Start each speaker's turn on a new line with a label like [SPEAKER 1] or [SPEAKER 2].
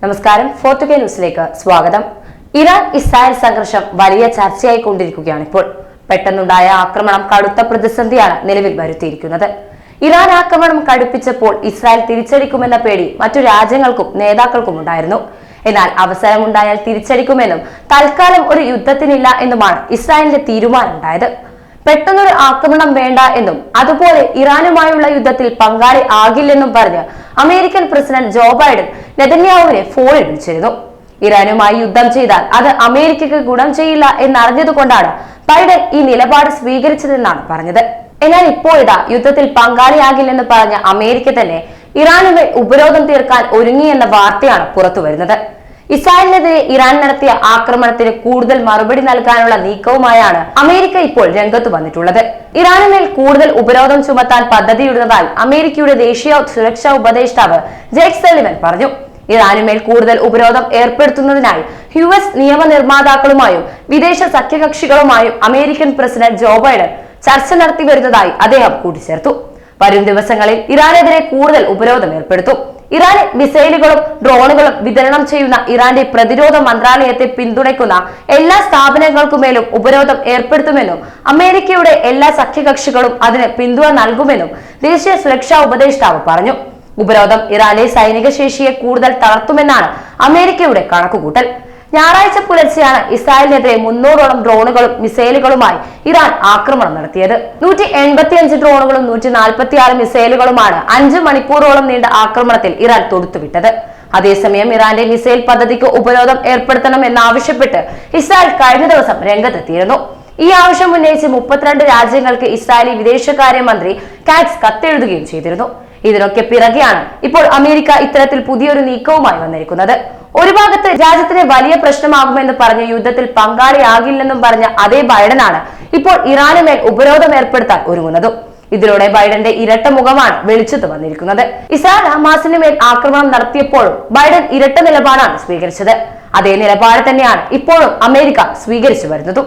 [SPEAKER 1] നമസ്കാരം fort K ന്യൂസിലേക്ക് സ്വാഗതം. ഇറാൻ ഇസ്രായേൽ സംഘർഷം വലിയ ചർച്ചയായി കൊണ്ടിരിക്കുകയാണ് ഇപ്പോൾ. പെട്ടെന്നുണ്ടായ ആക്രമണം കടുത്ത പ്രതിസന്ധിയാണ് നിലവിൽ വരുത്തിയിരിക്കുന്നത്. ഇറാൻ ആക്രമണം കടുപ്പിച്ചപ്പോൾ ഇസ്രായേൽ തിരിച്ചടിക്കുമെന്ന പേടി മറ്റു രാജ്യങ്ങൾക്കും നേതാക്കൾക്കും ഉണ്ടായിരുന്നു. എന്നാൽ അവസരമുണ്ടായാൽ തിരിച്ചടിക്കുമെന്നും തൽക്കാലം ഒരു യുദ്ധത്തിനില്ല എന്നുമാണ് ഇസ്രായേലിന്റെ തീരുമാനമുണ്ടായത്. പെട്ടെന്നൊരു ആക്രമണം വേണ്ട എന്നും അതുപോലെ ഇറാനുമായുള്ള യുദ്ധത്തിൽ പങ്കാളി ആകില്ലെന്നും പറഞ്ഞ് അമേരിക്കൻ പ്രസിഡന്റ് ജോ ബൈഡൻ നെതന്യാഹുവിനെ ഫോണിൽ വിളിച്ചിരുന്നു. ഇറാനുമായി യുദ്ധം ചെയ്താൽ അത് അമേരിക്കയ്ക്ക് ഗുണം ചെയ്യില്ല എന്നറിഞ്ഞതുകൊണ്ടാണ് ബൈഡൻ ഈ നിലപാട് സ്വീകരിച്ചതെന്നാണ് പറഞ്ഞത്. എന്നാൽ ഇപ്പോൾ ഇതാ യുദ്ധത്തിൽ പങ്കാളിയാകില്ലെന്ന് പറഞ്ഞ അമേരിക്ക തന്നെ ഇറാനുമേൽ ഉപരോധം തീർക്കാൻ ഒരുങ്ങിയെന്ന വാർത്തയാണ് പുറത്തുവരുന്നത്. ഇസ്രായേലിനെതിരെ ഇറാൻ നടത്തിയ ആക്രമണത്തിന് കൂടുതൽ മറുപടി നൽകാനുള്ള നീക്കവുമായാണ് അമേരിക്ക ഇപ്പോൾ രംഗത്ത് വന്നിട്ടുള്ളത്. ഇറാനുമേൽ കൂടുതൽ ഉപരോധം ചുമത്താൻ പദ്ധതിയിടുന്നതായി അമേരിക്കയുടെ ദേശീയ സുരക്ഷാ ഉപദേഷ്ടാവ് ജേക്ക് സെലിവൻ പറഞ്ഞു. ഇറാനുമേൽ കൂടുതൽ ഉപരോധം ഏർപ്പെടുത്തുന്നതിനായി യു എസ് നിയമനിർമ്മാതാക്കളുമായും വിദേശ സഖ്യകക്ഷികളുമായും അമേരിക്കൻ പ്രസിഡന്റ് ജോ ബൈഡൻ ചർച്ച നടത്തി വരുന്നതായി അദ്ദേഹം കൂട്ടിച്ചേർത്തു. വരും ദിവസങ്ങളിൽ ഇറാനെതിരെ കൂടുതൽ ഉപരോധം ഏർപ്പെടുത്തും. ഇറാന് മിസൈലുകളും ഡ്രോണുകളും വിതരണം ചെയ്യുന്ന ഇറാന്റെ പ്രതിരോധ മന്ത്രാലയത്തെ പിന്തുണയ്ക്കുന്ന എല്ലാ സ്ഥാപനങ്ങൾക്കുമേലും ഉപരോധം ഏർപ്പെടുത്തുമെന്നും അമേരിക്കയുടെ എല്ലാ സഖ്യകക്ഷികളും അതിന് പിന്തുണ നൽകുമെന്നും ദേശീയ സുരക്ഷാ ഉപദേഷ്ടാവ് പറഞ്ഞു. ഉപരോധം ഇറാന്റെ സൈനിക ശേഷിയെ കൂടുതൽ തളർത്തുമെന്നാണ് അമേരിക്കയുടെ കണക്കുകൂട്ടൽ. ഞായറാഴ്ച പുലർച്ചെയാണ് ഇസ്രായേലിനെതിരെ മുന്നൂറോളം ഡ്രോണുകളും മിസൈലുകളുമായി ഇറാൻ ആക്രമണം നടത്തിയത്. നൂറ്റി എൺപത്തിയഞ്ച് ഡ്രോണുകളും നൂറ്റി നാൽപ്പത്തി ആറ് മിസൈലുകളുമാണ് അഞ്ച് മണിക്കൂറോളം നീണ്ട ആക്രമണത്തിൽ ഇറാൻ തൊടുത്തുവിട്ടത്. അതേസമയം ഇറാന്റെ മിസൈൽ പദ്ധതിക്ക് ഉപരോധം ഏർപ്പെടുത്തണമെന്നാവശ്യപ്പെട്ട് ഇസ്രായേൽ കഴിഞ്ഞ ദിവസം രംഗത്തെത്തിയിരുന്നു. ഈ ആവശ്യം ഉന്നയിച്ച് മുപ്പത്തിരണ്ട് രാജ്യങ്ങൾക്ക് ഇസ്രായേലി വിദേശകാര്യമന്ത്രി കാറ്റ്സ് കത്തെഴുതുകയും ചെയ്തിരുന്നു. ഇതിനൊക്കെ പിറകെയാണ് ഇപ്പോൾ അമേരിക്ക ഇത്തരത്തിൽ പുതിയൊരു നീക്കവുമായി വന്നിരിക്കുന്നത്. ഒരു ഭാഗത്ത് രാജ്യത്തിന് വലിയ പ്രശ്നമാകുമെന്ന് പറഞ്ഞ് യുദ്ധത്തിൽ പങ്കാളിയാകില്ലെന്നും പറഞ്ഞ അതേ ബൈഡനാണ് ഇപ്പോൾ ഇറാനുമേൽ ഉപരോധം ഏർപ്പെടുത്താൻ ഒരുങ്ങുന്നതും. ഇതിലൂടെ ബൈഡന്റെ ഇരട്ട മുഖമാണ് വെളിച്ചത്ത് വന്നിരിക്കുന്നത്. ഇസ്രായേൽ ഹമാസിന് മേൽ ആക്രമണം നടത്തിയപ്പോഴും ബൈഡൻ ഇരട്ട നിലപാടാണ് സ്വീകരിച്ചത്. അതേ നിലപാട് തന്നെയാണ് ഇപ്പോഴും അമേരിക്ക സ്വീകരിച്ചു വരുന്നതും.